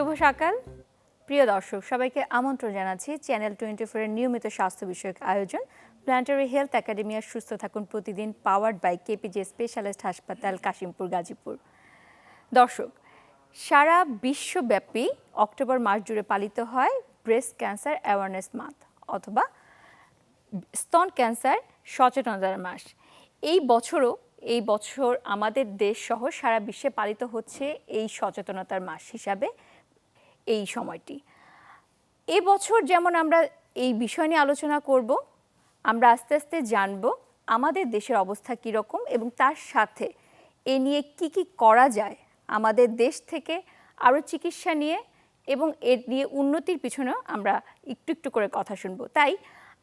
শুভ সকাল। প্রিয় দর্শক, সবাইকে আমন্ত্রণ জানাচ্ছি চ্যানেল টোয়েন্টি ফোরের নিয়মিত স্বাস্থ্য বিষয়ক আয়োজন। প্ল্যান্টারি হেলথ একাডেমি আর সুস্থ থাকুন প্রতিদিন পাওয়ার্ড বাই কেপিজে স্পেশালিস্ট হাসপাতাল কাশিমপুর গাজীপুর দর্শক, সারা বিশ্বব্যাপী অক্টোবর মাস জুড়ে পালিত হয় ব্রেস্ট ক্যান্সার অ্যাওয়ারনেস মান্থ অথবা স্তন ক্যান্সার সচেতনতার মাস। এই বছরও, এই বছর আমাদের দেশ সহ সারা বিশ্বে পালিত হচ্ছে এই সচেতনতার মাস হিসাবে। এই সময়টি। এই বছর যেমন আমরা এই বিষয় নিয়ে আলোচনা করব, আমরা আস্তে আস্তে জানব আমাদের দেশের অবস্থা কীরকম এবং তার সাথে এ নিয়ে কি কি করা যায় আমাদের দেশ থেকে আরও চিকিৎসা নিয়ে এবং এর নিয়ে উন্নতির পিছনেও আমরা একটু একটু করে কথা শুনব। তাই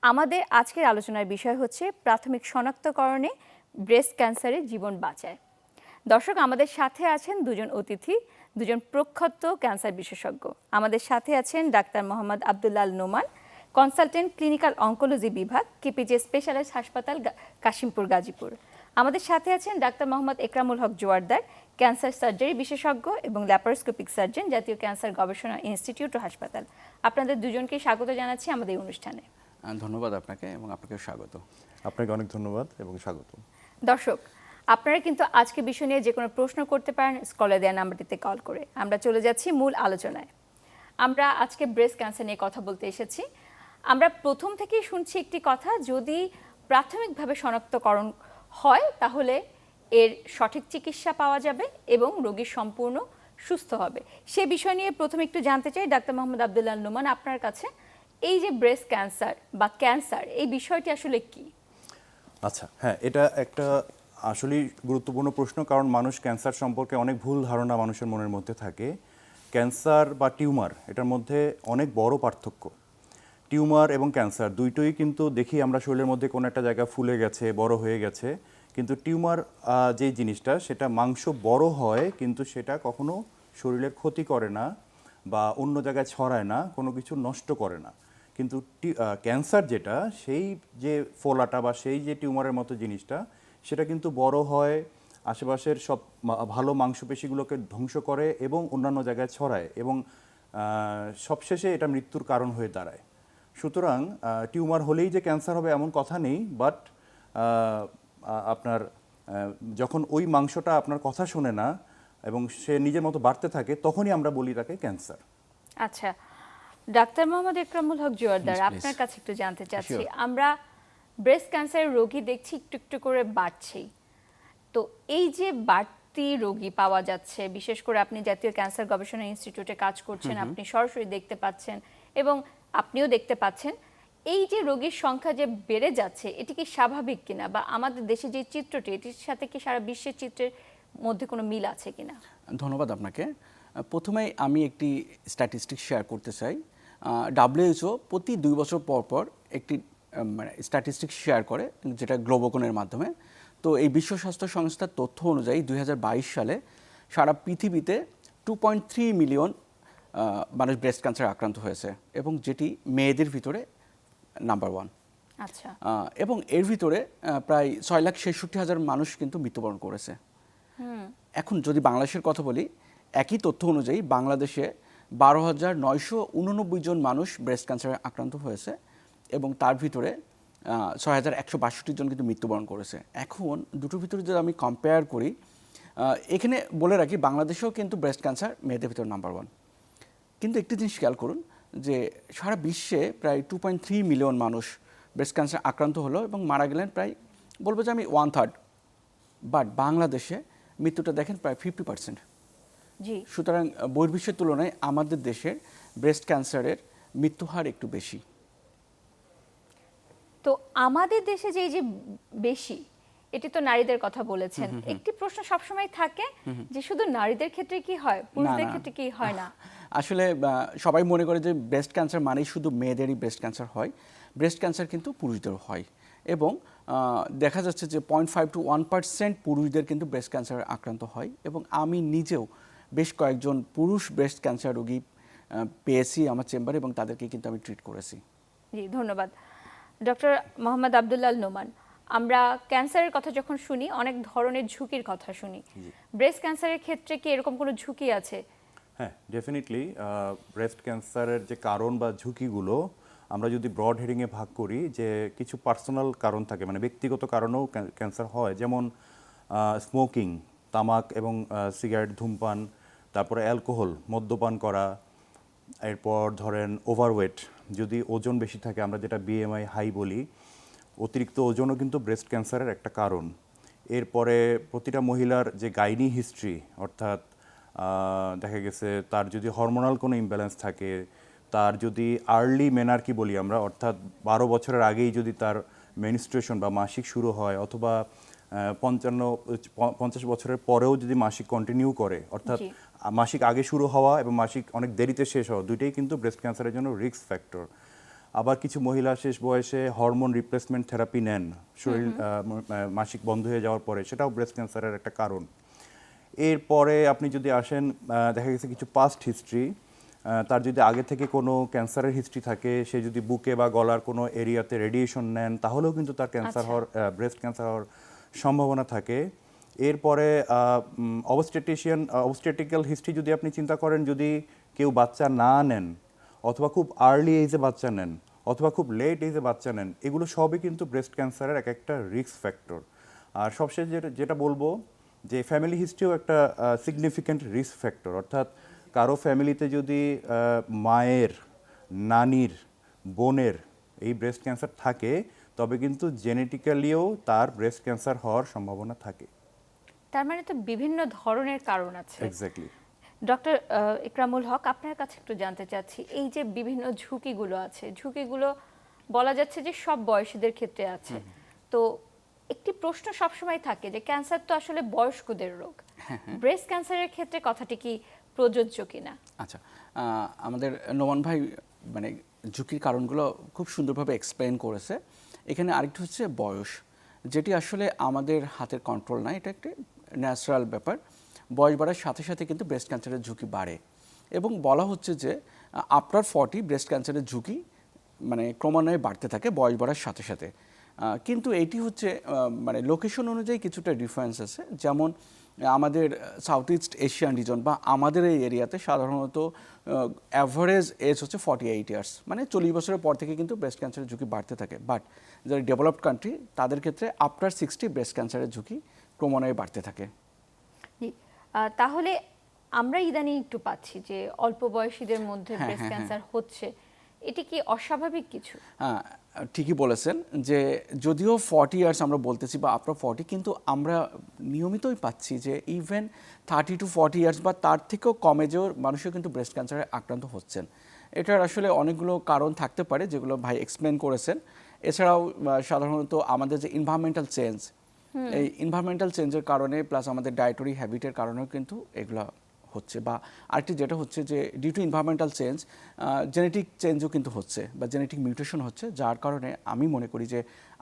আমাদের আজকের আলোচনার বিষয় হচ্ছে প্রাথমিক শনাক্তকরণে ব্রেস্ট ক্যান্সারে জীবন বাঁচায়। দর্শক, আমাদের সাথে আছেন দুজন অতিথি দুজন প্রখ্যাত ক্যান্সার বিশেষজ্ঞ। আমাদের সাথে আছেন doctor Mohammad Abdullal Noman consultant clinical oncology বিভাগ কেপিজে স্পেশালাইজড হাসপাতাল কাশিমপুর গাজীপুর। আমাদের সাথে আছেন doctor Mohammad Ekramul Haque Joardar cancer surgery বিশেষজ্ঞ এবং ল্যাপারোস্কোপিক সার্জন জাতীয় ক্যান্সার গবেষণা ইনস্টিটিউট ও হাসপাতাল। আপনাদের দুজনকে স্বাগত জানাচ্ছি আমাদের এই অনুষ্ঠানে। ধন্যবাদ আপনাকে এবং আপনাকে স্বাগত। আপনাকে অনেক ধন্যবাদ এবং স্বাগত। দর্শক আপনারা কিন্তু আজকে বিষয় নিয়ে যে কোনো প্রশ্ন করতে পারেন স্কলে দেওয়া নাম্বারটিতে কল করে। আমরা চলে যাচ্ছি মূল আলোচনায়। আমরা আজকে ব্রেস্ট ক্যান্সার নিয়ে কথা বলতে এসেছি। আমরা প্রথম থেকেই শুনছি একটি কথা, যদি প্রাথমিকভাবে শনাক্তকরণ হয়, তাহলে এর সঠিক চিকিৎসা পাওয়া যাবে এবং রোগী সম্পূর্ণ সুস্থ হবে। সে বিষয় নিয়ে প্রথমে একটু জানতে চাই, ডাক্তার মোহাম্মদ আবদুল্লাহ নোমান, আপনার কাছে এই যে ব্রেস্ট ক্যান্সার বা ক্যান্সার, এই বিষয়টি আসলে কি? আচ্ছা হ্যাঁ এটা একটা আসলেই গুরুত্বপূর্ণ প্রশ্ন, কারণ মানুষ ক্যান্সার সম্পর্কে অনেক ভুল ধারণা মানুষের মনের মধ্যে থাকে। ক্যান্সার বা টিউমার, এটার মধ্যে অনেক বড় পার্থক্য। টিউমার এবং ক্যান্সার দুইটোই কিন্তু দেখি আমরা শরীরের মধ্যে কোনো একটা জায়গা ফুলে গেছে, বড় হয়ে গেছে। কিন্তু টিউমার যে জিনিসটা, সেটা মাংস বড় হয়, কিন্তু সেটা কখনো শরীরের ক্ষতি করে না বা অন্য জায়গায় ছড়ায় না, কোনো কিছু নষ্ট করে না। কিন্তু ক্যান্সার যেটা, সেই যে ফোলাটা বা সেই যে টিউমারের মতো জিনিসটা সেটা কিন্তু বড় হয় আশেপাশের সব ভালো মাংসপেশিগুলোকে ধ্বংস করে এবং অন্যান্য জায়গায় ছড়ায় এবং সবশেষে এটা মৃত্যুর কারণ হয়ে দাঁড়ায়। সুতরাং টিউমার হলেই যে ক্যান্সার হবে এমন কথা নেই বাট আপনার যখন ওই মাংসটা আপনার কথা শোনে না এবং সে নিজের মতো বাড়তে থাকে তখনই আমরা বলি তাকে ক্যান্সার। আচ্ছা ডাক্তার মোহাম্মদ একরামুল হক জোয়ারদার আপনার কাছে একটু জানতে চাচ্ছি। আমরা ব্রেস্ট ক্যান্সারের রোগী দেখছি একটু একটু করে বাড়ছেই। তো এই যে বাড়তি রোগী পাওয়া যাচ্ছে বিশেষ করে আপনি জাতীয় ক্যান্সার গবেষণা ইনস্টিটিউটে কাজ করছেন আপনি সরাসরি দেখতে পাচ্ছেন এবং আপনিও দেখতে পাচ্ছেন এই যে রোগীর সংখ্যা যে বেড়ে যাচ্ছে এটি কি স্বাভাবিক কিনা বা আমাদের দেশে যে চিত্রটি এটির সাথে কি সারা বিশ্বের চিত্রের মধ্যে কোনো মিল আছে কিনা? ধন্যবাদ আপনাকে। প্রথমে আমি একটি স্ট্যাটিস্টিক্স শেয়ার করতে চাই। ডাব্লিউএইচও প্রতি দুই বছর পর পর একটি মানে স্ট্যাটিস্টিক্স শেয়ার করে যেটা গ্লোবোকনের মাধ্যমে। তো এই বিশ্ব স্বাস্থ্য সংস্থার তথ্য অনুযায়ী দুই হাজার বাইশ সালে সারা পৃথিবীতে টু পয়েন্ট থ্রি মিলিয়ন মানুষ ব্রেস্ট ক্যান্সার আক্রান্ত হয়েছে এবং যেটি মেয়েদের ভিতরে নাম্বার ওয়ান আচ্ছা। এবং এর ভিতরে প্রায় ছয় লাখ ছেষট্টি হাজার মানুষ কিন্তু মৃত্যুবরণ করেছে। এখন যদি বাংলাদেশের কথা বলি একই তথ্য অনুযায়ী বাংলাদেশে বারো হাজার নয়শো উননব্বই জন মানুষ ব্রেস্ট ক্যান্সারে আক্রান্ত হয়েছে। এবং তার ভিতরে ছয় হাজার একশো বাষট্টি জন কিন্তু মৃত্যুবরণ করেছে। এখন দুটোর ভিতরে যদি আমি কম্পেয়ার করি এখানে বলে রাখি বাংলাদেশেও কিন্তু ব্রেস্ট ক্যান্সার মেয়েদের ভিতরে নাম্বার ওয়ান কিন্তু একটি জিনিস খেয়াল করুন যে সারা বিশ্বে প্রায় টু পয়েন্ট থ্রি মিলিয়ন মানুষ ব্রেস্ট ক্যান্সার আক্রান্ত হলো এবং মারা গেলেন প্রায় বলব যে আমি ওয়ান থার্ড বাট বাংলাদেশে মৃত্যুটা দেখেন প্রায় ফিফটি পার্সেন্ট জি। সুতরাং বহির্বিশ্বের তুলনায় আমাদের দেশের ব্রেস্ট ক্যান্সারের মৃত্যুহার একটু বেশি। তো আমাদের দেশে যে এই যে বেশি এটি তো নারীদের কথা বলেছেন একটি প্রশ্ন সবসময় থাকে যে শুধু নারীদের ক্ষেত্রে কি হয় পুরুষদের ক্ষেত্রে কি হয় না? আসলে সবাই মনে করে যে ব্রেস্ট ক্যান্সার মানেই শুধু মেয়েদেরই ব্রেস্ট ক্যান্সার হয় ব্রেস্ট ক্যান্সার কিন্তু পুরুষদেরও হয় এবং দেখা যাচ্ছে যে point five two one percent পুরুষদের কিন্তু ব্রেস্ট ক্যান্সার আক্রান্ত হয় এবং আমি নিজেও বেশ কয়েকজন পুরুষ ব্রেস্ট ক্যান্সার রোগী পেয়েছি আমার চেম্বারে এবং তাদেরকে কিন্তু আমি ট্রিট করেছি। জি ধন্যবাদ। ডক্টর মোহাম্মদ আবদুল্লাল নোমান আমরা ক্যান্সারের কথা যখন শুনি অনেক ধরনের ঝুঁকির কথা শুনি। ব্রেস্ট ক্যান্সারের ক্ষেত্রে কি এরকম কোনো ঝুঁকি আছে? হ্যাঁ ডেফিনেটলি ব্রেস্ট ক্যান্সারের যে কারণ বা ঝুঁকিগুলো আমরা যদি ব্রড হেডিংয়ে ভাগ করি যে কিছু পার্সোনাল কারণ থাকে মানে ব্যক্তিগত কারণেও ক্যান্সার হয় যেমন স্মোকিং তামাক এবং সিগারেট ধূমপান তারপরে অ্যালকোহল মদ্যপান করা এরপর ধরেন ওভারওয়েট যদি ওজন বেশি থাকে, আমরা যেটা বিএমআই হাই বলি, অতিরিক্ত ওজনও কিন্তু ব্রেস্ট ক্যান্সারের একটা কারণ এরপরে প্রতিটা মহিলার যে গাইনি হিস্ট্রি অর্থাৎ দেখা গেছে তার যদি হরমোনাল কোনো ইমব্যালেন্স থাকে, তার যদি আর্লি মেনার্কি বলি আমরা, অর্থাৎ বারো বছরের আগেই যদি তার মেনিস্ট্রেশন বা মাসিক শুরু হয়, অথবা পঞ্চান্ন, পঞ্চাশ বছরের পরেও যদি মাসিক কন্টিনিউ করে, অর্থাৎ। মাসিক আগে শুরু হওয়া এবং মাসিক অনেক দেরিতে শেষ হওয়া দুইটাই কিন্তু ব্রেস্ট ক্যান্সারের জন্য রিস্ক ফ্যাক্টর আবার কিছু মহিলা শেষ বয়সে হরমোন রিপ্লেসমেন্ট থেরাপি নেন। শরীর মাসিক বন্ধ হয়ে যাওয়ার পরে সেটাও ব্রেস্ট ক্যান্সারের একটা কারণ। এরপরে আপনি যদি আসেন দেখা গেছে কিছু পাস্ট হিস্ট্রি তার যদি আগে থেকে কোনো ক্যান্সারের হিস্ট্রি থাকে সে যদি বুকে বা গলার কোনো এরিয়াতে রেডিয়েশন নেন তাহলেও কিন্তু তার ক্যান্সার আচ্ছা। হওয়ার ব্রেস্ট ক্যান্সার হওয়ার সম্ভাবনা থাকে। এরপরে অবস্টেটিশিয়ান অবস্টেটিক্যাল হিস্ট্রি যদি আপনি চিন্তা করেন, যদি কেউ বাচ্চা না নেন, অথবা খুব আর্লি এজে বাচ্চা নেন, অথবা খুব লেট এজে বাচ্চা নেন, এগুলো সবই কিন্তু ব্রেস্ট ক্যান্সারের এক একটা রিস্ক ফ্যাক্টর আর সবশেষ যেটা যেটা বলব যে ফ্যামিলি হিস্ট্রিও একটা সিগনিফিক্যান্ট রিস্ক ফ্যাক্টর অর্থাৎ কারও ফ্যামিলিতে যদি মায়ের, নানির, বোনের এই ব্রেস্ট ক্যান্সার থাকে, তবে কিন্তু জেনেটিক্যালিও তার ব্রেস্ট ক্যান্সার হওয়ার সম্ভাবনা থাকে। তার মানে তো বিভিন্ন ধরনের কারণ আছে। এক্স্যাক্টলি ডক্টর ইকরামুল হক আপনার কাছে একটু জানতে চাচ্ছি এই যে বিভিন্ন ঝুঁকিগুলো আছে ঝুঁকিগুলো বলা যাচ্ছে যে সব বয়সীদের ক্ষেত্রে আছে। তো একটি প্রশ্ন সবসময় থাকে যে ক্যান্সার তো আসলে বয়স্কদের রোগ। ব্রেস্ট ক্যান্সারের ক্ষেত্রে কথাটি কি প্রযোজ্য কিনা? আচ্ছা আমাদের নোমান ভাই মানে ঝুঁকির কারণগুলো খুব সুন্দরভাবে এক্সপ্লেন করেছে। এখানে আরেকটি হচ্ছে বয়স যেটি আসলে আমাদের হাতের কন্ট্রোল না এটা একটি ন্যাচারাল ব্যাপার, বয়স বাড়ার সাথে সাথে কিন্তু ব্রেস্ট ক্যান্সারের ঝুঁকি বাড়ে। এবং বলা হচ্ছে যে আফটার ফর্টি ব্রেস্ট ক্যান্সারের ঝুঁকি মানে ক্রমান্বয়ে বাড়তে থাকে বয়স বাড়ার সাথে সাথে। কিন্তু এটি হচ্ছে মানে লোকেশন অনুযায়ী কিছুটা ডিফারেন্স আছে। যেমন, আমাদের সাউথ ইস্ট এশিয়ান রিজন বা আমাদের এই এরিয়াতে সাধারণত অ্যাভারেজ এজ হচ্ছে ফর্টি এইট ইয়ার্স মানে চল্লিশ বছরের পর থেকে কিন্তু ব্রেস্ট ক্যান্সারের ঝুঁকি বাড়তে থাকে। বাট যারা ডেভেলপড কান্ট্রি তাদের ক্ষেত্রে আফটার সিক্সটি ব্রেস্ট ক্যান্সারের ঝুঁকি ক্রমান্বয়ে বাড়তে থাকে। তাহলে আমরা ইদানিং একটু পাচ্ছি যে অল্প বয়সীদের মধ্যে হ্যাঁ, ব্রেস্ট হ্যাঁ, ক্যান্সার হচ্ছে এটি কি অস্বাভাবিক কিছু? হ্যাঁ ঠিকই বলেছেন যে যদিও ফর্টি ইয়ার্স আমরা বলতেছি বা আফটার ফর্টি কিন্তু আমরা নিয়মিতই পাচ্ছি যে even thirty two forty years বা তার থেকেও কম এজেও মানুষও কিন্তু ব্রেস্ট ক্যান্সারে আক্রান্ত হচ্ছেন। এটার আসলে অনেকগুলো কারণ থাকতে পারে যেগুলো ভাই এক্সপ্লেন করেছেন। এছাড়াও সাধারণত আমাদের যে ইনভায়রনমেন্টাল চেঞ্জ এই ইনভায়রনমেন্টাল চেঞ্জের কারণে প্লাস আমাদের ডায়েটরি হ্যাবিটের কারণেও কিন্তু এগুলো হচ্ছে বা আরেকটি যেটা হচ্ছে যে due to environmental change genetic চেঞ্জও কিন্তু হচ্ছে বা জেনেটিক মিউটেশন হচ্ছে যার কারণে আমি মনে করি যে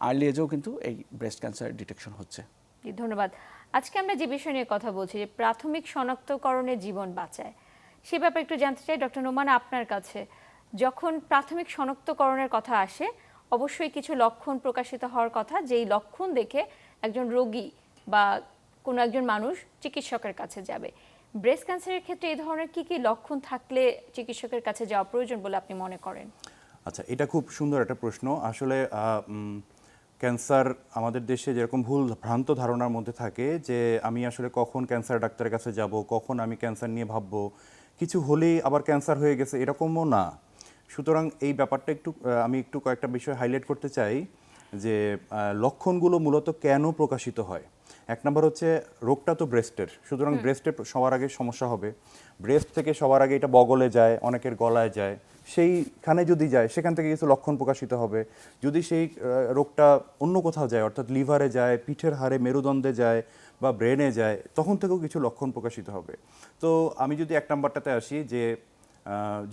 আর্লি এজেও কিন্তু এই ব্রেস্ট ক্যান্সার ডিটেকশন হচ্ছে। ধন্যবাদ। আজকে আমরা যে বিষয় নিয়ে কথা বলছি যে প্রাথমিক শনাক্তকরণে জীবন বাঁচায় সে ব্যাপারে একটু জানতে চাই ডক্টর নোমান আপনার কাছে। যখন প্রাথমিক শনাক্তকরণের কথা আসে অবশ্যই কিছু লক্ষণ প্রকাশিত হওয়ার কথা যেই লক্ষণ দেখে একজন রোগী বা কোনো একজন মানুষ চিকিৎসকের কাছে যাবে। ব্রেস্ট ক্যান্সারের ক্ষেত্রে এই ধরনের কি কি লক্ষণ থাকলে চিকিৎসকের কাছে যাওয়া প্রয়োজন বলে আপনি মনে করেন? আচ্ছা এটা খুব সুন্দর একটা প্রশ্ন। আসলে ক্যান্সার আমাদের দেশে যেরকম ভুল ভ্রান্ত ধারণার মধ্যে থাকে যে, আমি আসলে কখন ক্যান্সার ডাক্তারের কাছে যাব, কখন আমি ক্যান্সার নিয়ে ভাববো, কিছু হলেই আবার ক্যান্সার হয়ে গেছে, এরকমও না। সুতরাং এই ব্যাপারটা একটু আমি একটু কয়েকটা বিষয় হাইলাইট করতে চাই। যে লক্ষণগুলো মূলত কেন প্রকাশিত হয়? এক নম্বর হচ্ছে রোগটা তো ব্রেস্টের সুতরাং ব্রেস্টে সবার আগে সমস্যা হবে। ব্রেস্ট থেকে সবার আগে এটা বগলে যায় অনেকের গলায় যায় সেইখানে যদি যায় সেখান থেকে কিছু লক্ষণ প্রকাশিত হবে। যদি সেই রোগটা অন্য কোথাও যায় অর্থাৎ লিভারে যায় পিঠের হাড়ে মেরুদণ্ডে যায় বা ব্রেনে যায় তখন থেকেও কিছু লক্ষণ প্রকাশিত হবে। তো আমি যদি এক নম্বরটাতে আসি যে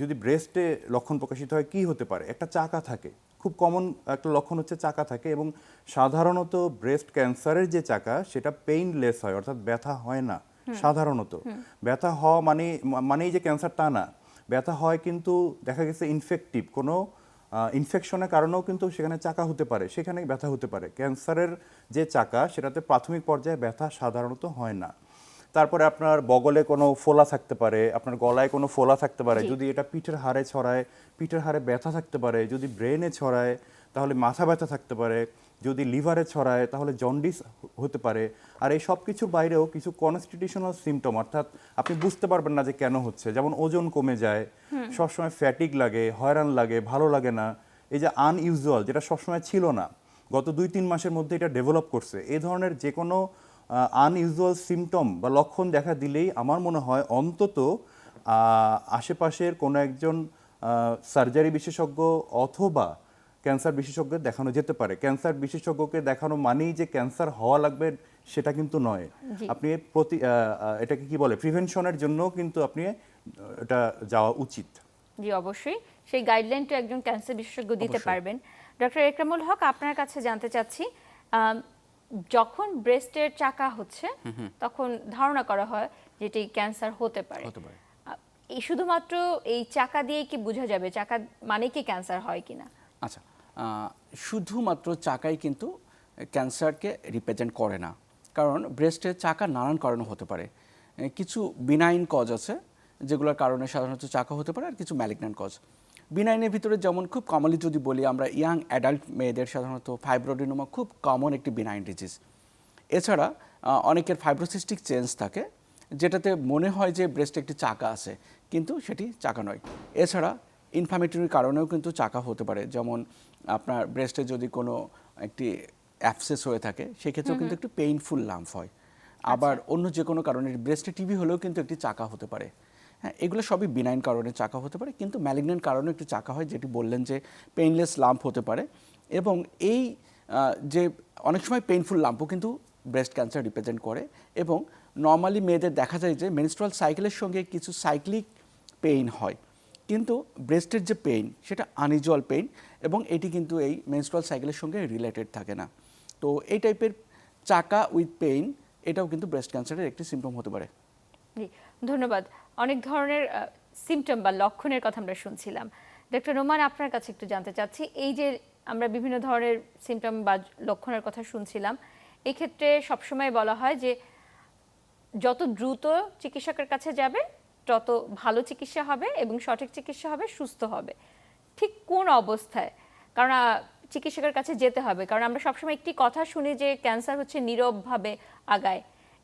যদি ব্রেস্টে লক্ষণ প্রকাশিত হয় কি হতে পারে? একটা চাকা থাকে খুব কমন একটা লক্ষণ হচ্ছে চাকা থাকে এবং সাধারণত ব্রেস্ট ক্যান্সারের যে চাকা সেটা পেইনলেস হয় অর্থাৎ ব্যথা হয় না সাধারণত। ব্যথা হওয়া মানে মানেই যে ক্যান্সার তা না। ব্যথা হয় কিন্তু দেখা গেছে ইনফেক্টিভ কোনো ইনফেকশনের কারণেও কিন্তু সেখানে চাকা হতে পারে সেখানে ব্যথা হতে পারে। ক্যান্সারের যে চাকা সেটাতে প্রাথমিক পর্যায়ে ব্যথা সাধারণত হয় না। তারপরে আপনার বগলে কোনো ফোলা থাকতে পারে আপনার গলায় কোনো ফোলা থাকতে পারে যদি এটা পিঠের হাড়ে ছড়ায় পিঠের হাড়ে ব্যথা থাকতে পারে যদি ব্রেনে ছড়ায় তাহলে মাথা ব্যথা থাকতে পারে যদি লিভারে ছড়ায় তাহলে জন্ডিস হতে পারে। আর এই সব কিছুর বাইরেও কিছু কনস্টিটিউশনাল সিমটম অর্থাৎ আপনি বুঝতে পারবেন না যে কেন হচ্ছে। যেমন ওজন কমে যায় সবসময় ফ্যাটিক লাগে হয়রান লাগে ভালো লাগে না। এই যে আনইউজুয়াল যেটা সবসময় ছিল না গত দুই তিন মাসের মধ্যে এটা ডেভেলপ করছে। এই ধরনের যে কোনো আনইউজুয়াল সিমটম বা লক্ষণ দেখা দিলেই আমার মনে হয় অন্তত আশেপাশের কোনো একজন সার্জারি বিশেষজ্ঞ অথবা ক্যান্সার বিশেষজ্ঞ দেখানো যেতে পারে। ক্যান্সার বিশেষজ্ঞকে দেখানো মানেই যে ক্যান্সার হওয়া লাগবে সেটা কিন্তু নয়। আপনি প্রতি এটাকে কি বলে? প্রিভেনশনের জন্য কিন্তু আপনি এটা যাওয়া উচিত। জি অবশ্যই। সেই গাইডলাইনটা একজন ক্যান্সার বিশেষজ্ঞ দিতে পারবেন। ডক্টর একরামুল হক আপনার কাছে জানতে চাচ্ছি যখন ব্রেস্টের চাকা হচ্ছে তখন ধারণা করা হয় যে যেটি ক্যান্সার হতে পারে। হতে পারে। এই শুধুমাত্র এই চাকা দিয়ে কি বোঝা যাবে? চাকা মানে কি ক্যান্সার হয় কিনা আচ্ছা শুধুমাত্র চাকাই কিন্তু ক্যান্সারকে রিপ্রেজেন্ট করে না। কারণ ব্রেস্টের চাকা নানান কারণে হতে পারে। কিছু বিনাইন কজ আছে যেগুলোর কারণে সাধারণত চাকা হতে পারে আর কিছু ম্যালিগন্যান্ট কজ বিনাইনের ভিতরে যেমন খুব কমনলি যদি বলি আমরা ইয়াং অ্যাডাল্ট মেয়েদের সাধারণত ফাইব্রোডিনোমা খুব কমন একটি বিনাইন ডিজিজ এছাড়া অনেকের ফাইব্রোসিস্টিক চেঞ্জ থাকে যেটাতে মনে হয় যে ব্রেস্টে একটি চাকা আছে কিন্তু সেটি চাকা নয়। এছাড়া ইনফ্লামেটরির কারণেও কিন্তু চাকা হতে পারে। যেমন আপনার ব্রেস্টে যদি কোনো একটি অ্যাপসেস হয়ে থাকে সেক্ষেত্রেও কিন্তু একটু পেইনফুল লাম্প হয়। আবার অন্য যে কোনো কারণে ব্রেস্টে টিভি হলেও কিন্তু একটি চাকা হতে পারে। হ্যাঁ এগুলো সবই বিনাইন কারণে চাকা হতে পারে, কিন্তু ম্যালিগনেন্ট কারণে একটু চাকা হয়, যেটি বললেন যে পেইনলেস লাম্প হতে পারে। এবং এই যে অনেক সময় পেইনফুল লাম্পও কিন্তু ব্রেস্ট ক্যান্সার রিপ্রেজেন্ট করে এবং নর্মালি মেয়েদের দেখা যায় যে মেনস্ট্রাল সাইকেলের সঙ্গে কিছু সাইক্লিক পেইন হয়। কিন্তু ব্রেস্টের যে পেইন সেটা আনইউজুয়াল পেইন এবং এটি কিন্তু এই মেনস্ট্রাল সাইকেলের সঙ্গে রিলেটেড থাকে না। তো এই টাইপের চাকা উইথ পেইন এটাও কিন্তু ব্রেস্ট ক্যান্সারের একটি সিমটম হতে পারে। ধন্যবাদ। অনেক ধরনের সিমটম বা লক্ষণের কথা আমরা শুনছিলাম। ডক্টর রোমান আপনার কাছে একটু জানতে চাচ্ছি, এই যে আমরা বিভিন্ন ধরনের সিমটম বা লক্ষণের কথা শুনছিলাম, এক্ষেত্রে সবসময় বলা হয় যে যত দ্রুত চিকিৎসকের কাছে যাবে, তত ভালো চিকিৎসা হবে এবং সঠিক চিকিৎসা হবে, সুস্থ হবে। ঠিক কোন অবস্থায়? কারণ চিকিৎসকের কাছে যেতে হবে। কারণ আমরা সবসময় একটি কথা শুনি যে ক্যান্সার হচ্ছে নীরবভাবে আগায়।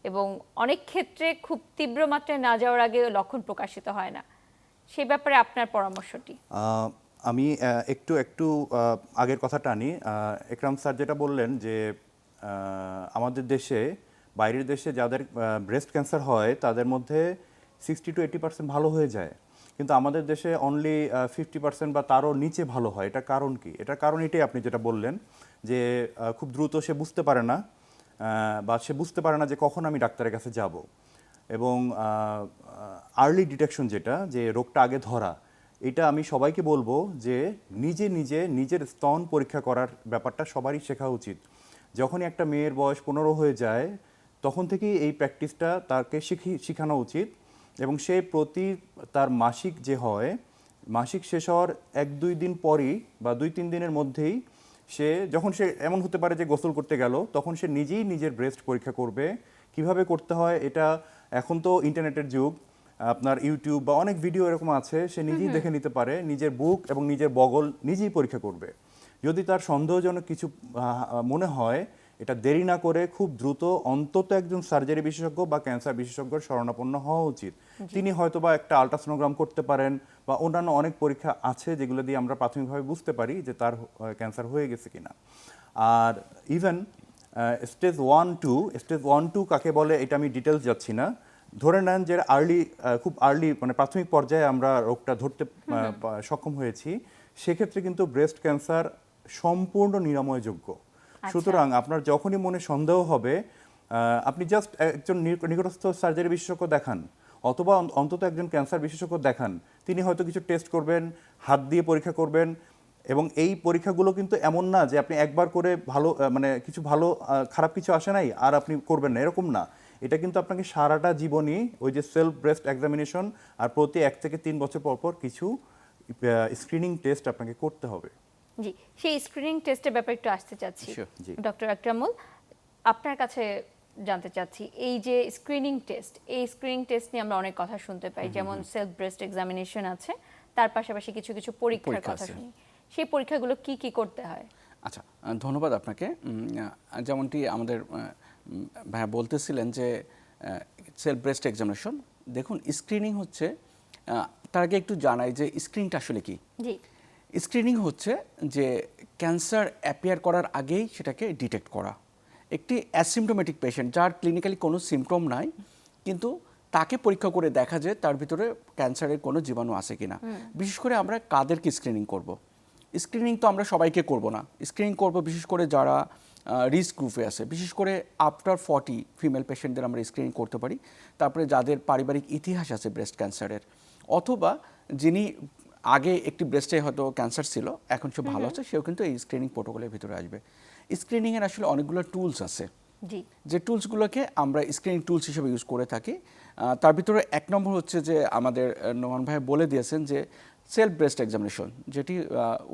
এবং অনেক ক্ষেত্রে খুব তীব্র মাত্রায় না যাওয়ার আগে লক্ষণ প্রকাশিত হয় না। সেই ব্যাপারে আপনার পরামর্শটি? আমি একটু একটু আগের কথা টানি। একরাম স্যার যেটা বললেন যে আমাদের দেশে, বাইরের দেশে যাদের ব্রেস্ট ক্যান্সার হয়, তাদের মধ্যে সিক্সটি টু এইটি পার্সেন্ট ভালো হয়ে যায়। কিন্তু আমাদের দেশে অনলি ফিফটি পার্সেন্ট বা তারও নিচে ভালো হয়। এটার কারণ কি? এটার কারণ এটাই আপনি যেটা বললেন যে খুব দ্রুত সে বুঝতে পারে না। বা সে বুঝতে পারে না যে কখন আমি ডাক্তারের কাছে যাব। এবং আর্লি ডিটেকশন যেটা, যে রোগটা আগে ধরা, এটা আমি সবাইকে বলব যে নিজে নিজে নিজের স্তন পরীক্ষা করার ব্যাপারটা সবারই শেখা উচিত। যখনই একটা মেয়ের বয়স পনেরো হয়ে যায়, তখন থেকেই এই প্র্যাকটিসটা তাকে শিখি, শেখানো উচিত। এবং সে প্রতি তার মাসিক যে হয়, মাসিক শেষ হওয়ার এক দুই দিন পরই বা দুই তিন দিনের মধ্যেই সে যখন সে এমন হতে পারে যে গোসল করতে গেল তখন সে নিজেই নিজের ব্রেস্ট পরীক্ষা করবে। কীভাবে করতে হয় এটা এখন তো ইন্টারনেটের যুগ। আপনার ইউটিউব বা অনেক ভিডিও এরকম আছে সে নিজেই দেখে নিতে পারে নিজের বুক এবং নিজের বগল নিজেই পরীক্ষা করবে। যদি তার সন্দেহজনক কিছু মনে হয় এটা দেরি না করে খুব দ্রুত অন্তত একজন সার্জারি বিশেষজ্ঞ বা ক্যান্সার বিশেষজ্ঞের শরণাপন্ন হওয়া উচিত। তিনি হয়তো বা একটা আলট্রাসোনোগ্রাম করতে পারেন বা অন্যান্য অনেক পরীক্ষা আছে যেগুলো দিয়ে আমরা প্রাথমিকভাবে বুঝতে পারি যে তার ক্যান্সার হয়ে গেছে কিনা। আর even stage one two stage one two কাকে বলে এটা আমি ডিটেলস যাচ্ছি না। ধরে নেন যে আর্লি খুব আর্লি মানে প্রাথমিক পর্যায়ে আমরা রোগটা ধরতে সক্ষম হয়েছি। সেক্ষেত্রে কিন্তু ব্রেস্ট ক্যান্সার সম্পূর্ণ নিরাময়যোগ্য। সুতরাং আপনার যখনই মনে সন্দেহ হবে আপনি জাস্ট একজন নিকটস্থ সার্জারি বিশেষজ্ঞ দেখান অথবা অন্তত একজন ক্যান্সার বিশেষজ্ঞ দেখান তিনি হয়তো কিছু টেস্ট করবেন হাত দিয়ে পরীক্ষা করবেন এবং এই পরীক্ষাগুলো কিন্তু এমন না যে আপনি একবার করে ভালো মানে কিছু ভালো খারাপ কিছু আসে নাই আর আপনি করবেন না এরকম না। এটা কিন্তু আপনাকে সারাটা জীবনই ওই যে সেলফ ব্রেস্ট এক্সামিনেশন আর প্রতি এক থেকে তিন বছর পর পর কিছু স্ক্রিনিং টেস্ট আপনাকে করতে হবে। জি সেই স্ক্রিনিং টেস্টের ব্যাপারে একটু আসতে চাচ্ছি। ডক্টর আকরামুল আপনার কাছে জানতে চাচ্ছি এই যে স্ক্রিনিং টেস্ট এই স্ক্রিনিং টেস্ট নিয়ে আমরা অনেক কথা শুনতে পাই যেমন সেলফ ব্রেস্ট এক্সামিনেশন আছে তার পাশাপাশি কিছু কিছু পরীক্ষার পরীক্ষা কথা। শুনি। সেই পরীক্ষাগুলো কি কি করতে হয়? আচ্ছা ধন্যবাদ আপনাকে। যেমনটি আমাদের ভাইয়া বলতেছিলেন যে সেলফ ব্রেস্ট এক্সামিনেশন দেখুন স্ক্রিনিং হচ্ছে তার আগে একটু জানাই যে স্ক্রিনটা আসলে কি? জি। স্ক্রিনিং হচ্ছে যে ক্যান্সার অ্যাপিয়ার করার আগেই সেটাকে ডিটেক্ট করা। একটি অ্যাসিমটোমেটিক পেশেন্ট যার ক্লিনিক্যালি কোনো সিমটম নাই কিন্তু তাকে পরীক্ষা করে দেখা যায় তার ভিতরে ক্যান্সারের কোনো জীবাণু আছে কিনা। বিশেষ করে আমরা কাদেরকে স্ক্রিনিং করব? স্ক্রিনিং তো আমরা সবাইকে করব না। স্ক্রিনিং করব বিশেষ করে যারা রিস্ক গ্রুপে আছে। বিশেষ করে আফটার ফর্টি ফিমেল পেশেন্টদের আমরা স্ক্রিনিং করতে পারি। তারপরে যাদের পারিবারিক ইতিহাস আছে ব্রেস্ট ক্যান্সারের অথবা যিনি আগে একটি ব্রেস্টে হয়তো ক্যান্সার ছিল এখন সে ভালো আছে সেও কিন্তু এই স্ক্রিনিং প্রোটোকলের ভিতরে আসবে। স্ক্রিনিংয়ের আসলে অনেকগুলো টুলস আছে। জি। যে টুলসগুলোকে আমরা স্ক্রিনিং টুলস হিসেবে ইউজ করে থাকি। তার ভিতরে এক নম্বর হচ্ছে যে আমাদের নোমান ভাই বলে দিয়েছেন যে সেলফ ব্রেস্ট এক্সামিনেশন যেটি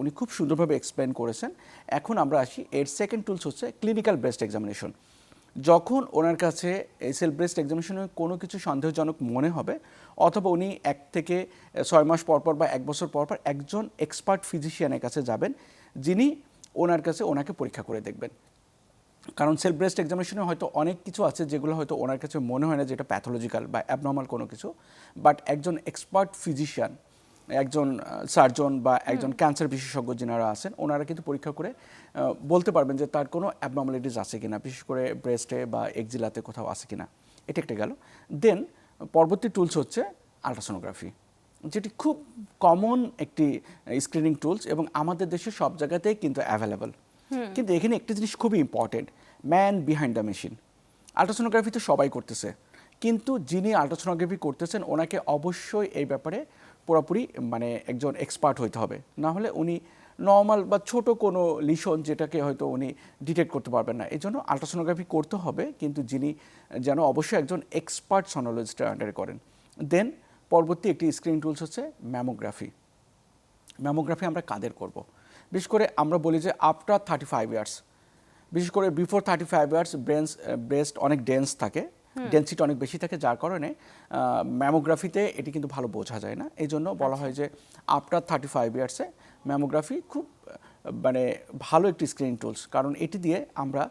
উনি খুব সুন্দরভাবে এক্সপ্লেন করেছেন। এখন আমরা আসি এর সেকেন্ড টুলস হচ্ছে ক্লিনিক্যাল ব্রেস্ট এক্সামিনেশন যখন ওনার কাছে এই সেলফ ব্রেস্ট এক্সামিনেশনে কোনো কিছু সন্দেহজনক মনে হবে অথবা উনি এক থেকে ছয় মাস পর পর বা এক বছর পর পর একজন এক্সপার্ট ফিজিশিয়ানের কাছে যাবেন যিনি ওনার কাছে ওনাকে পরীক্ষা করে দেখবেন। কারণ সেলফ ব্রেস্ট এক্সামিনেশনে হয়তো অনেক কিছু আছে যেগুলো হয়তো ওনার কাছে মনে হয় না যে এটা প্যাথোলজিক্যাল বা অ্যাবনর্মাল কোনো কিছু। বাট একজন এক্সপার্ট ফিজিশিয়ান একজন সার্জন বা একজন ক্যান্সার বিশেষজ্ঞ যিনারা আছেন ওনারা কিন্তু পরীক্ষা করে বলতে পারবেন যে তার কোনো অ্যাবনর্মালিটিস আছে কিনা বিশেষ করে ব্রেস্টে বা এক্সিলাতে কোথাও আছে কিনা। এটা একটা গেল। দেন পরবর্তী টুলস হচ্ছে আলট্রাসোনোগ্রাফি যেটি খুব কমন একটি স্ক্রিনিং টুলস এবং আমাদের দেশে সব জায়গাতেই কিন্তু অ্যাভেলেবল কিন্তু এখানে একটি জিনিস খুবই important man behind the machine ultrasonography তো সবাই করতেছে কিন্তু যিনি আলট্রাসোনোগ্রাফি করতেছেন ওনাকে অবশ্যই এই ব্যাপারে পুরোপুরি মানে একজন এক্সপার্ট হইতে হবে। না হলে উনি নর্মাল বা ছোট কোনো লিশন যেটাকে হয়তো উনি ডিটেক্ট করতে পারবেন না। এই জন্য আলট্রাসোনোগ্রাফি করতে হবে কিন্তু যিনি যেন অবশ্যই একজন এক্সপার্ট সনোলজিস্টের আন্ডারে করেন। দেন পরবর্তী একটি স্ক্রিন টুলস হচ্ছে ম্যামোগ্রাফি ম্যামোগ্রাফি আমরা কাদের করব? বিশেষ করে আমরা বলি যে আফটার থার্টি ফাইভ ইয়ার্স বিশেষ করে বিফোর থার্টি ফাইভ ইয়ার্স ব্রেন্স ব্রেস্ট অনেক ডেন্স থাকে ডেন্সিটি অনেক বেশি থাকে যার কারণে ম্যামোগ্রাফিতে এটি কিন্তু ভালো বোঝা যায় না। এই জন্য বলা হয় যে আফটার থার্টি ফাইভ ইয়ার্সে ম্যামোগ্রাফি খুব মানে ভালো একটি স্ক্রিনিং টুলস কারণ এটি দিয়ে আমরা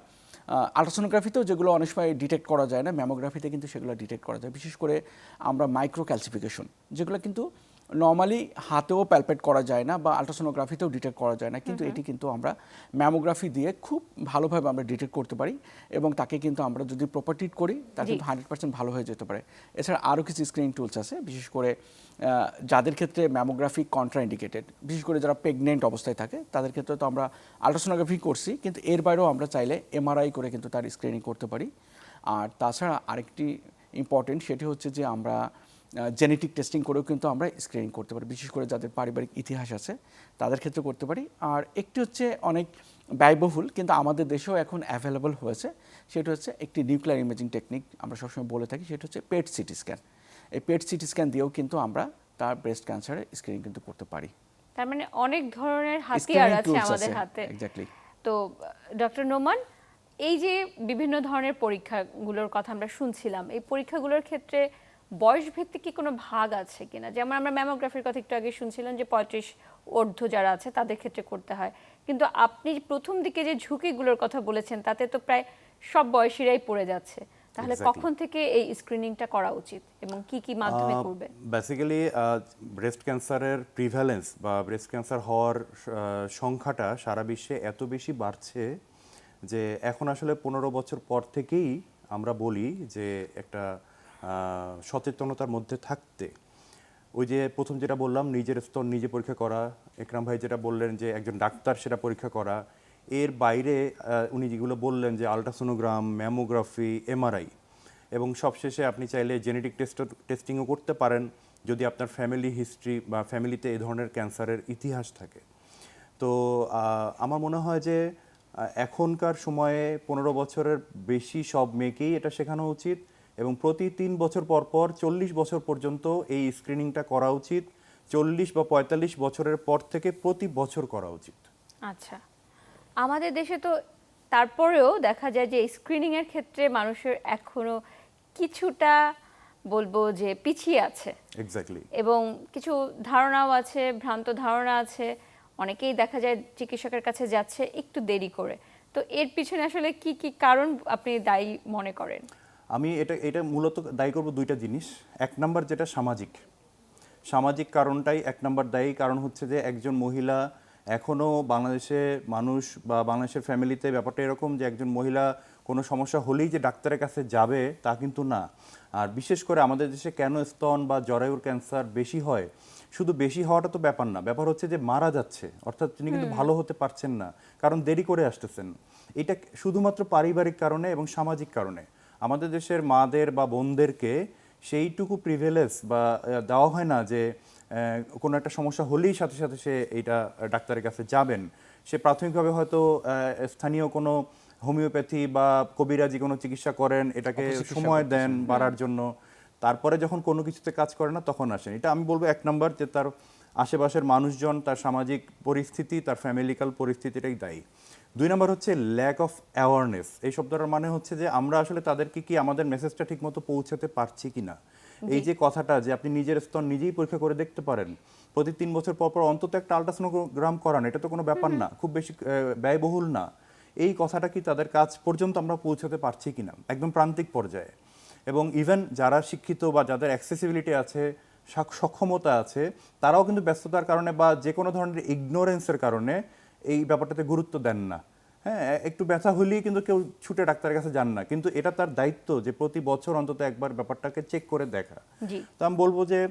আলট্রাসোনোগ্রাফিতেও যেগুলো অনেক সময় ডিটেক্ট করা যায় না ম্যামোগ্রাফিতে কিন্তু সেগুলো ডিটেক্ট করা যায়। বিশেষ করে আমরা মাইক্রো ক্যালসিফিকেশন যেগুলো কিন্তু নর্মালি হাতেও প্যালপেট করা যায় না বা আলট্রাসোনোগ্রাফিতেও ডিটেক্ট করা যায় না কিন্তু এটি কিন্তু আমরা ম্যামোগ্রাফি দিয়ে খুব ভালোভাবে আমরা ডিটেক্ট করতে পারি এবং তাকে কিন্তু আমরা যদি প্রপার ট্রিট করি তা কিন্তু হান্ড্রেড পার্সেন্ট ভালো হয়ে যেতে পারে। এছাড়া আরও কিছু স্ক্রিনিং টুলস আছে বিশেষ করে যাদের ক্ষেত্রে ম্যামোগ্রাফি কন্ট্রাইন্ডিকেটেড বিশেষ করে যারা প্রেগনেন্ট অবস্থায় থাকে তাদের ক্ষেত্রে তো আমরা আলট্রাসোনোগ্রাফি করছি কিন্তু এর বাইরেও আমরা চাইলে এমআরআই করে কিন্তু তার স্ক্রিনিং করতে পারি। আর তাছাড়া আরেকটি ইম্পর্টেন্ট সেটি হচ্ছে যে আমরা জেনেটিক টেস্টিং করেও কিন্তু আমরা স্ক্রিনিং করতে পারি বিশেষ করে যাদের পারিবারিক ইতিহাস আছে তাদের ক্ষেত্রে করতে পারি। আর একটি হচ্ছে অনেক ব্যয়বহুল কিন্তু আমাদের দেশেও এখন অ্যাভেলেবল হয়েছে সেটা হচ্ছে একটি নিউক্লিয়ার ইমেজিং টেকনিক আমরা সবসময় বলে থাকি সেটা হচ্ছে পেট সিটি স্ক্যান এই পেট সিটি স্ক্যান দিয়েও কিন্তু আমরা তার ব্রেস্ট ক্যান্সারের স্ক্রিনিং কিন্তু করতে পারি। তার মানে অনেক ধরনের হাতিয়ার আছে আমাদের হাতে। exactly. তো ডক্টর নোমান এই যে বিভিন্ন ধরনের পরীক্ষাগুলোর কথা আমরা শুনছিলাম এই পরীক্ষাগুলোর ক্ষেত্রে বয়স ভিত্তিক কি কোনো ভাগ আছে কিনা? যেমন আমরা ম্যামোগ্রাফির কথা একটু আগে শুনছিলাম যে পঁয়ত্রিশ ঊর্ধ্ব যারা আছে তাদের ক্ষেত্রে করতে হয়। কিন্তু আপনি প্রথম দিকে যে ঝুঁকিগুলোর কথা বলেছেন তাতে তো প্রায় সব বয়সীরাই পড়ে যাচ্ছে। তাহলে কখন থেকে এই স্ক্রিনিংটা করা উচিত এবং কি কি মাধ্যমে করবে? বেসিক্যালি ব্রেস্ট ক্যান্সারের প্রিভ্যালেন্স বা ব্রেস্ট ক্যান্সার হওয়ার সংখ্যাটা সারা বিশ্বে এত বেশি বাড়ছে যে এখন আসলে পনেরো বছর পর থেকেই আমরা বলি যে একটা সচেতনতার মধ্যে থাকতে। ওই যে প্রথম যেটা বললাম, নিজের স্তর নিজে পরীক্ষা করা, একরাম ভাই যেটা বললেন যে একজন ডাক্তার সেটা পরীক্ষা করা, এর বাইরে উনি যেগুলো বললেন যে আলট্রাসোনোগ্রাম, ম্যামোগ্রাফি, এমআরআই, এবং সবশেষে আপনি চাইলে জেনেটিক টেস্ট টেস্টিংও করতে পারেন যদি আপনার ফ্যামিলি হিস্ট্রি বা ফ্যামিলিতে এই ধরনের ক্যান্সারের ইতিহাস থাকে। তো আমার মনে হয় যে এখনকার সময়ে পনেরো বছরের বেশি সব মেয়েকেই এটা শেখানো উচিত। এবং প্রতি তিন বছর পর পর চল্লিশ বছর পর্যন্ত এই স্ক্রিনিংটা করা উচিত। চল্লিশ বা পঁয়তাল্লিশ বছরের পর থেকে প্রতি বছর করা উচিত। আচ্ছা। আমাদের দেশে তো তারপরেও দেখা যায় যে স্ক্রিনিংয়ের ক্ষেত্রে মানুষের এখনও কিছুটা বলব যে পিছিয়ে আছে। এক্স্যাক্টলি এবং কিছু ধারণাও আছে ভ্রান্ত ধারণা আছে। অনেকেই দেখা যায় চিকিৎসকের কাছে যাচ্ছে একটু দেরি করে। তো এর পিছনে আসলে কি কি কারণ আপনি দায়ী মনে করেন? আমি এটা এটা মূলত দায়ী করব দুইটা জিনিস। এক নাম্বার যেটা সামাজিক। সামাজিক কারণটাই এক নাম্বার দায়ী। কারণ হচ্ছে যে একজন মহিলা এখনও বাংলাদেশে মানুষ বা বাংলাদেশের ফ্যামিলিতে ব্যাপারটা এরকম যে একজন মহিলা কোনো সমস্যা হলেই যে ডাক্তারের কাছে যাবে তা কিন্তু না। আর বিশেষ করে আমাদের দেশে কেন স্তন বা জরায়ুর ক্যান্সার বেশি হয়? শুধু বেশি হওয়াটা তো ব্যাপার না। ব্যাপার হচ্ছে যে মারা যাচ্ছে। অর্থাৎ তিনি কিন্তু ভালো হতে পারছেন না। কারণ দেরি করে আসতেছেন। এটা শুধুমাত্র পারিবারিক কারণে এবং সামাজিক কারণে। আমাদের দেশের মাদের বা বোনদেরকে সেইটুকু প্রিভেলেন্স বা দেওয়া হয় না যে কোনো একটা সমস্যা হলেই সাথে সাথে সে এইটা ডাক্তারের কাছে যাবেন। সে প্রাথমিকভাবে হয়তো স্থানীয় কোনো হোমিওপ্যাথি বা কবিরাজি কোনো চিকিৎসা করেন এটাকে সময় দেন বাড়ার জন্য। তারপরে যখন কোনো কিছুতে কাজ করে না তখন আসেন। এটা আমি বলব এক নম্বর যে তার আশেপাশের মানুষজন তার সামাজিক পরিস্থিতি তার ফ্যামিলিক্যাল পরিস্থিতিটাই দায়ী। দুই নম্বর হচ্ছে ল্যাক অফ অ্যাওয়ারনেস এই শব্দটার মানে হচ্ছে যে আমরা আসলে তাদেরকে কি আমাদের মেসেজটা ঠিকমতো পৌঁছাতে পারছি কিনা এই যে কথাটা যে আপনি নিজের স্তর নিজেই পরীক্ষা করে দেখতে পারেন প্রতি তিন বছর পর পর অন্তত একটা আলট্রাসোনোগ্রাম করান এটা তো কোনো ব্যাপার না খুব বেশি ব্যয়বহুল না। এই কথাটা কি তাদের কাজ পর্যন্ত আমরা পৌঁছাতে পারছি কিনা একদম প্রান্তিক পর্যায়ে। এবং ইভেন যারা শিক্ষিত বা যাদের অ্যাক্সেসিবিলিটি আছে সক্ষমতা আছে তারাও কিন্তু ব্যস্ততার কারণে বা যে কোনো ধরনের ইগনোরেন্সের কারণে এই ব্যাপারটাতে গুরুত্ব দেন না। হ্যাঁ একটু ব্যথা হলেই কিন্তু কেউ ছুটে ডাক্তারের কাছে যান না। কিন্তু এটা তার দায়িত্ব যে প্রতি বছর অন্তত একবার ব্যাপারটাকে চেক করে দেখা। তো আমি বলব যে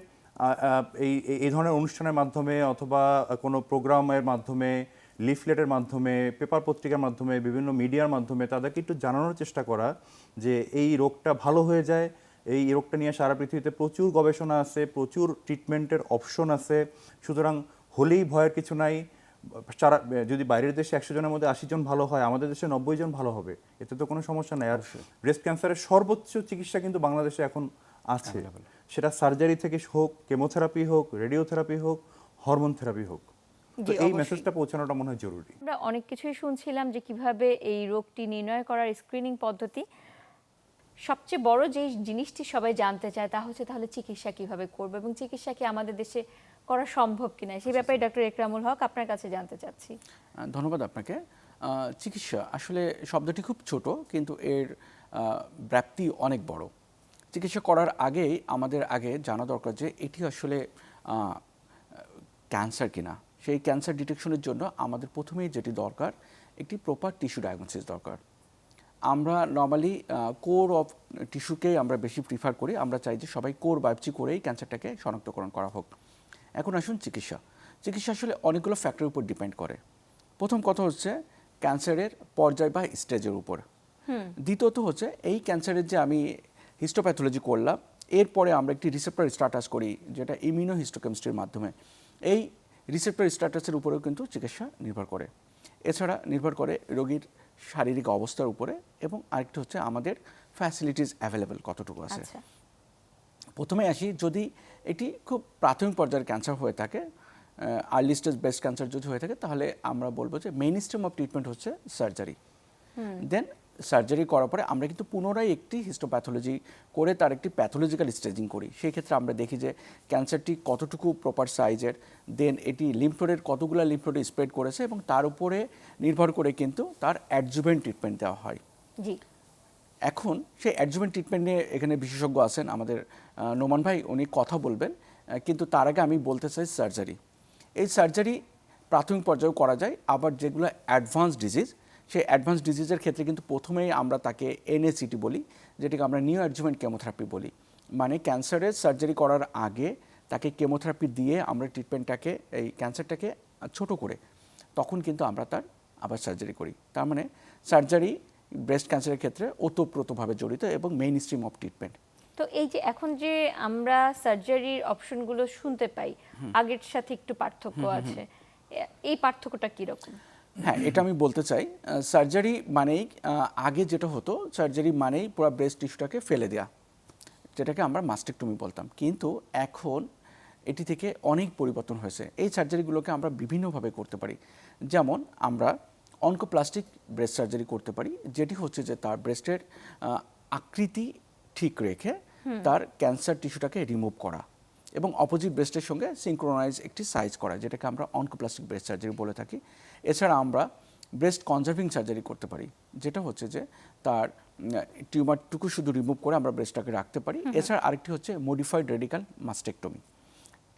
এই- এই ধরনের অনুষ্ঠানের মাধ্যমে অথবা কোনো প্রোগ্রামের মাধ্যমে লিফলেটের মাধ্যমে পেপার পত্রিকার মাধ্যমে বিভিন্ন মিডিয়ার মাধ্যমে তাদেরকে একটু জানানোর চেষ্টা করা যে এই রোগটা ভালো হয়ে যায় এই রোগটা নিয়ে সারা পৃথিবীতে প্রচুর গবেষণা আছে প্রচুর ট্রিটমেন্টের অপশন আছে। সুতরাং হলেই ভয়ের কিছু নাই। সারা যদি বাইরের দেশে একশো জনের মধ্যে আশি জন ভালো হয় আমাদের দেশে নব্বই জন ভালো হবে এতে তো কোনো সমস্যা নাই। আর ব্রেস্ট ক্যান্সারের সর্বোচ্চ চিকিৎসা কিন্তু বাংলাদেশে এখন আছে। সেটা সার্জারি থেকে হোক কেমোথেরাপি হোক রেডিওথেরাপি হোক হরমোন থেরাপি হোক। তো এই মেসেজটা পৌঁছানোটা মনে হয় জরুরি। আমরা অনেক কিছুই শুনছিলাম যে কীভাবে এই রোগটি নির্ণয় করার স্ক্রিনিং পদ্ধতি। সবচেয়ে বড় যে জিনিসটি সবাই জানতে চায় তা হচ্ছে তাহলে চিকিৎসা কীভাবে করবে এবং চিকিৎসা কি আমাদের দেশে করা সম্ভব কিনা? সেই ব্যাপারে ডক্টর একরামুল হক আপনার কাছে জানতে চাচ্ছি। ধন্যবাদ আপনাকে। চিকিৎসা আসলে শব্দটি খুব ছোট কিন্তু এর ব্যাপ্তি অনেক বড়। চিকিৎসা করার আগেই আমাদের আগে জানা দরকার যে এটি আসলে ক্যান্সার কিনা। সেই ক্যান্সার ডিটেকশনের জন্য আমাদের প্রথমেই যেটি দরকার একটি প্রপার টিস্যু ডায়াগনোসিস দরকার। আমরা নর্মালি কোর অফ টিস্যুকেই আমরা বেশি প্রিফার করি। আমরা চাই যে সবাই কোর বায়োপসি করেই ক্যান্সারটাকে শনাক্তকরণ করা হোক। এখন আসুন চিকিৎসা। চিকিৎসা আসলে অনেকগুলো ফ্যাক্টরের উপর ডিপেন্ড করে। প্রথম কথা হচ্ছে ক্যান্সারের পর্যায় বা স্টেজের উপর। দ্বিতীয়ত হচ্ছে এই ক্যান্সারের যে আমি হিস্টোপ্যাথোলজি করলাম এরপরে আমরা একটি রিসেপ্টর স্ট্যাটাস করি যেটা ইমিউনো হিস্টোকেমিস্ট্রির মাধ্যমে। এই রিসেপ্টর স্ট্যাটাসের উপরেও কিন্তু চিকিৎসা নির্ভর করে। এছাড়া নির্ভর করে রোগীর শারীরিক অবস্থার উপরে এবং আরেকটা হচ্ছে আমাদের ফ্যাসিলিটিস অ্যাভেলেবেল কতটুকু আছে। আচ্ছা। প্রথমে আসি যদি এটি খুব প্রাথমিক পর্যায়ের ক্যান্সার হয়ে থাকে আর্লি স্টেজ ব্রেস্ট ক্যান্সার যদি হয়ে থাকে তাহলে আমরা বলব যে মেইন স্টেম অফ ট্রিটমেন্ট হচ্ছে সার্জারি দেন সার্জারি করার পরে আমরা কিন্তু পুনরায় একটি হিস্টোপ্যাথোলজি করে তার একটি প্যাথোলজিক্যাল স্টেজিং করি। সেই ক্ষেত্রে আমরা দেখি যে ক্যান্সারটি কতটুকু প্রপার সাইজের দেন এটি লিম্ফোডের কতগুলো লিম্ফোডে স্প্রেড করেছে এবং তার উপরে নির্ভর করে কিন্তু তার অ্যাডজুভেন্ট ট্রিটমেন্ট দেওয়া হয়। জি। এখন সেই অ্যাডজুভেন্ট ট্রিটমেন্ট নিয়ে এখানে বিশেষজ্ঞ আছেন আমাদের নোমান ভাই, উনি কথা বলবেন কিন্তু তার আগে আমি বলতে চাই সার্জারি এই সার্জারি প্রাথমিক পর্যায়েও করা যায়, আবার যেগুলো অ্যাডভান্স ডিজিজ সেই অ্যাডভান্স ডিজিজের ক্ষেত্রে কিন্তু প্রথমেই আমরা তাকে এনএসিটি বলি, যেটাকে আমরা নিউ অ্যাডজুভেন্ট কেমোথেরাপি বলি। মানে ক্যান্সারের সার্জারি করার আগে তাকে কেমোথেরাপি দিয়ে আমরা ট্রিটমেন্টটাকে এই ক্যান্সারটাকে ছোট করে, তখন কিন্তু আমরা তার আবার সার্জারি করি। তার মানে সার্জারি ব্রেস্ট ক্যান্সারের ক্ষেত্রে ওতপ্রোতভাবে জড়িত এবং মেইন স্ট্রিম অফ ট্রিটমেন্ট তো এই যে এখন যে আমরা সার্জারির অপশনগুলো শুনতে পাই আগের সাথে একটু পার্থক্য আছে এই পার্থক্যটা কীরকম? হ্যাঁ এটা আমি বলতে চাই সার্জারি মানেই আগে যেটা হতো সার্জারি মানেই পুরো ব্রেস্ট টিস্যুটাকে ফেলে দেওয়া যেটাকে আমরা মাস্টেকটমি বলতাম। কিন্তু এখন এটি থেকে অনেক পরিবর্তন হয়েছে। এই সার্জারিগুলোকে আমরা বিভিন্নভাবে করতে পারি। যেমন আমরা অনকোপ্লাস্টিক ব্রেস্ট সার্জারি করতে পারি যেটি হচ্ছে যে তার ব্রেস্টের আকৃতি ঠিক রেখে তার ক্যান্সার টিস্যুটাকে রিমুভ করা এবং অপোজিট ব্রেস্টের সঙ্গে সিঙ্ক্রোনাইজ একটি সাইজ করা যেটাকে আমরা অনকোপ্লাস্টিক ব্রেস্ট সার্জারি বলে থাকি। এছাড়া আমরা ব্রেস্ট কনজার্ভিং সার্জারি করতে পারি যেটা হচ্ছে যে তার টিউমারটুকু শুধু রিমুভ করে আমরা ব্রেস্টটাকে রাখতে পারি। এছাড়া আরেকটি হচ্ছে মডিফাইড রেডিকাল মাস্টেকটমি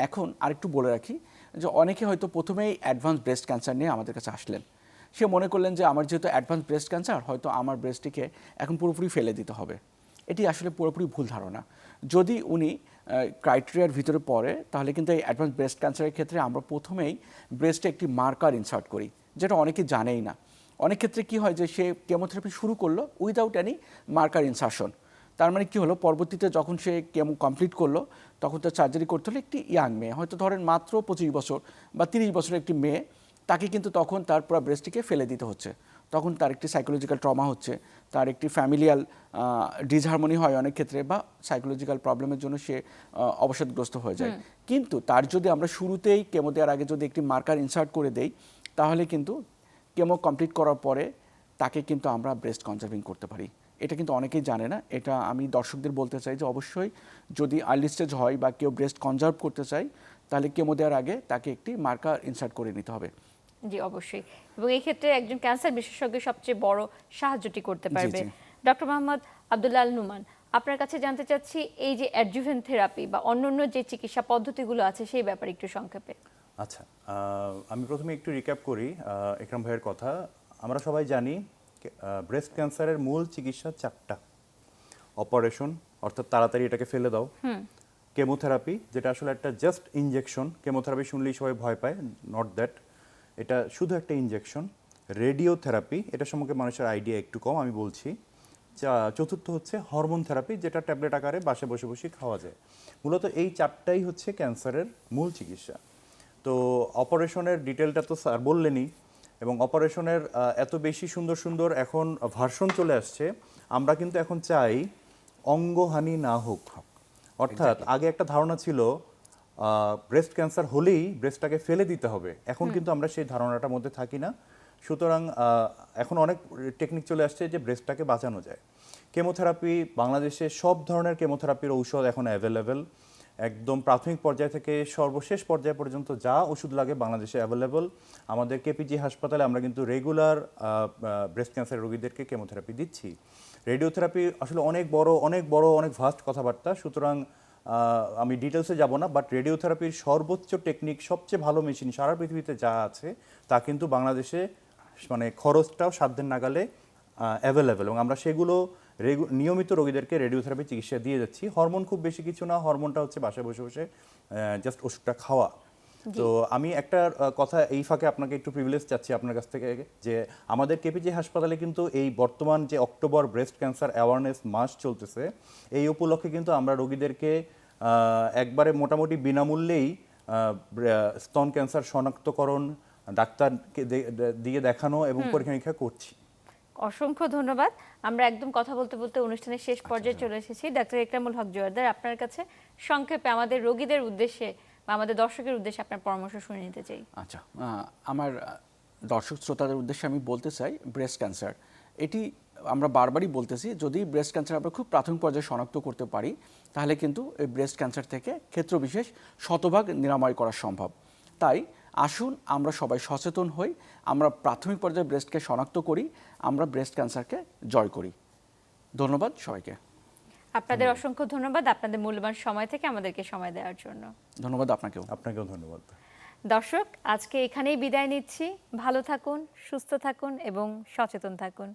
এখন আরেকটু বলে রাখি যে অনেকে হয়তো প্রথমেই অ্যাডভান্স ব্রেস্ট ক্যান্সার নিয়ে আমাদের কাছে আসলেন সে মনে করলেন যে আমার যেহেতু অ্যাডভান্স ব্রেস্ট ক্যান্সার হয়তো আমার ব্রেস্টটিকে এখন পুরোপুরি ফেলে দিতে হবে। এটি আসলে পুরোপুরি ভুল ধারণা। যদি উনি ক্রাইটেরিয়ার ভিতরে পড়ে, তাহলে কিন্তু এই অ্যাডভান্স ব্রেস্ট ক্যান্সারের ক্ষেত্রে আমরা প্রথমেই ব্রেস্টে একটি মার্কার ইনসার্ট করি, যেটা অনেকে জানেই না। অনেক ক্ষেত্রে কি হয় যে সে কেমোথেরাপি শুরু করল উইদাউট এনি মার্কার ইনসার্শন তার মানে কি হলো, পরবর্তীতে যখন সে কেমো কমপ্লিট করল, তখন তার সার্জারি করতে হলো একটি ইয়াং মেয়ে। হয়তো ধরেন মাত্র পঁচিশ বছর বা তিরিশ বছরের একটি মেয়ে তাকে কিন্তু তখন তার পুরো ব্রেস্টটিকে ফেলে দিতে হচ্ছে। তখন তার একটি সাইকোলজিক্যাল ট্রমা হচ্ছে তার একটি ফ্যামিলিয়াল ডিসহারমোনি হয় অনেক ক্ষেত্রে বা সাইকোলজিক্যাল প্রবলেমের জন্য সে অবসাদগ্রস্ত হয়ে যায়। কিন্তু তার যদি আমরা শুরুতেই কেমো দেওয়ার আগে যদি একটি মার্কার ইনসার্ট করে দেই তাহলে কিন্তু কেমো কমপ্লিট করার পরে তাকে কিন্তু আমরা ব্রেস্ট কনজার্ভিং করতে পারি। এটা কিন্তু অনেকেই জানে না। এটা আমি দর্শকদের বলতে চাই যে অবশ্যই যদি আর্লি স্টেজ হয় বা কেউ ব্রেস্ট কনজার্ভ করতে চায় তাহলে কেমো দেওয়ার আগে তাকে একটি মার্কার ইনসার্ট করে নিতে হবে। জি অবশ্যই। এবং এই ক্ষেত্রে একজন ক্যান্সার বিশেষজ্ঞ সবচেয়ে বড় সাহায্যটি করতে পারবে। ডক্টর মোহাম্মদ আব্দুল্লাহ আল নুমান আপনার কাছে জানতে চাচ্ছি এই যে অ্যাডজুভেন থেরাপি বা অন্যান্য যে চিকিৎসা পদ্ধতিগুলো আছে সেই ব্যাপারে একটু সংক্ষেপে। আচ্ছা আমি প্রথমে একটু রিক্যাপ করি একরাম ভাইয়ের কথা। আমরা সবাই জানি ব্রেস্ট ক্যান্সারের মূল চিকিৎসা চারটা। অপারেশন অর্থাৎ তাড়াতাড়ি এটাকে ফেলে দাও। কেমোথেরাপি যেটা আসলে একটা জাস্ট ইনজেকশন কেমোথেরাপি শুনলেই সবাই ভয় পায় নট দ্যাট এটা শুধু একটা ইনজেকশন রেডিওথেরাপি এটা সম্পর্কে মানুষের আইডিয়া একটু কম আমি বলছি। চা- চতুর্থ হচ্ছে হরমোন থেরাপি যেটা ট্যাবলেট আকারে বাসে বসে বসে খাওয়া যায়। মূলত এই চারটাই হচ্ছে ক্যান্সারের মূল চিকিৎসা। তো অপারেশনের ডিটেলটা তো স্যার বললেনই এবং অপারেশনের এত বেশি সুন্দর সুন্দর এখন ভার্সন চলে আসছে আমরা কিন্তু এখন চাই অঙ্গহানি না হোক। অর্থাৎ আগে একটা ধারণা ছিল ব্রেস্ট ক্যান্সার হলেই ব্রেস্টটাকে ফেলে দিতে হবে। এখন কিন্তু আমরা সেই ধারণাটার মধ্যে থাকি না। সুতরাং এখন অনেক টেকনিক চলে আসছে যে ব্রেস্টটাকে বাঁচানো যায়। কেমোথেরাপি বাংলাদেশে সব ধরনের কেমোথেরাপির ঔষধ এখন অ্যাভেলেবেল একদম প্রাথমিক পর্যায় থেকে সর্বশেষ পর্যায় পর্যন্ত যা ওষুধ লাগে বাংলাদেশে অ্যাভেলেবল আমাদের কেপিজি হাসপাতালে আমরা কিন্তু রেগুলার ব্রেস্ট ক্যান্সার রোগীদেরকে কেমোথেরাপি দিচ্ছি। রেডিওথেরাপি আসলে অনেক বড় অনেক বড় অনেক ভাস্ট কথাবার্তা। সুতরাং আমি ডিটেলসে যাব না বাট রেডিওথেরাপির সর্বোচ্চ টেকনিক সবচেয়ে ভালো মেশিন সারা পৃথিবীতে যা আছে, তা কিন্তু বাংলাদেশে মানে খরচটাও সাধ্যের নাগালে অ্যাভেলেবেল এবং আমরা সেগুলো নিয়মিত রোগীদেরকে রেডিওথেরাপি চিকিৎসা দিয়ে যাচ্ছি। হরমোন খুব বেশি কিছু না, হরমোনটা হচ্ছে বাসায় বসে বসে জাস্ট ওষুধটা খাওয়া। তো আমি একটা কথা এই ফাঁকে আপনাকে একটু প্রিভিলেজ চাচ্ছি আপনার কাছ থেকে যে আমাদের কেপিজি হাসপাতালে কিন্তু এই বর্তমান যে অক্টোবর ব্রেস্ট ক্যান্সার অ্যাওয়ারনেস মাস চলতেছে এই উপলক্ষে কিন্তু আমরা রোগীদেরকে একবারে মোটামুটি বিনামূল্যেই স্তন ক্যান্সার শনাক্তকরণ দে- দিয়ে দেখানো এবং পরীক্ষা নিরীক্ষা করছি। অসংখ্য ধন্যবাদ। আমরা একদম কথা বলতে বলতে অনুষ্ঠানের শেষ পর্যায়ে চলে এসেছি। ডাক্তার ইকরামুল হক জোয়ারদার আপনার কাছে সংক্ষেপে আমাদের রোগীদের উদ্দেশ্যে বা আমাদের দর্শকের উদ্দেশ্যে আপনার পরামর্শ শুনে নিতে চাই। আচ্ছা আমার দর্শক শ্রোতাদের উদ্দেশ্যে আমি বলতে চাই ব্রেস্ট ক্যান্সার এটি আমরা বারবারই বলতেছি, যদি ব্রেস্ট ক্যান্সার আমরা খুব প্রাথমিক পর্যায়ে শনাক্ত করতে পারি, তাহলে কিন্তু এই ব্রেস্ট ক্যান্সার থেকে ক্ষেত্র বিশেষ শতভাগ নিরাময় করা সম্ভব। তাই আসুন আমরা সবাই সচেতন হই, আমরা প্রাথমিক পর্যায়ে ব্রেস্টকে শনাক্ত করি, আমরা ব্রেস্ট ক্যান্সারকে জয় করি। ধন্যবাদ সবাইকে। আপনাদের অসংখ্য ধন্যবাদ আপনাদের মূল্যবান সময় থেকে আমাদেরকে সময় দেওয়ার জন্য। ধন্যবাদ আপনাকেও। আপনাকেও ধন্যবাদ। দর্শক আজকে এখানেই বিদায় নিচ্ছি। ভালো থাকুন সুস্থ থাকুন এবং সচেতন থাকুন।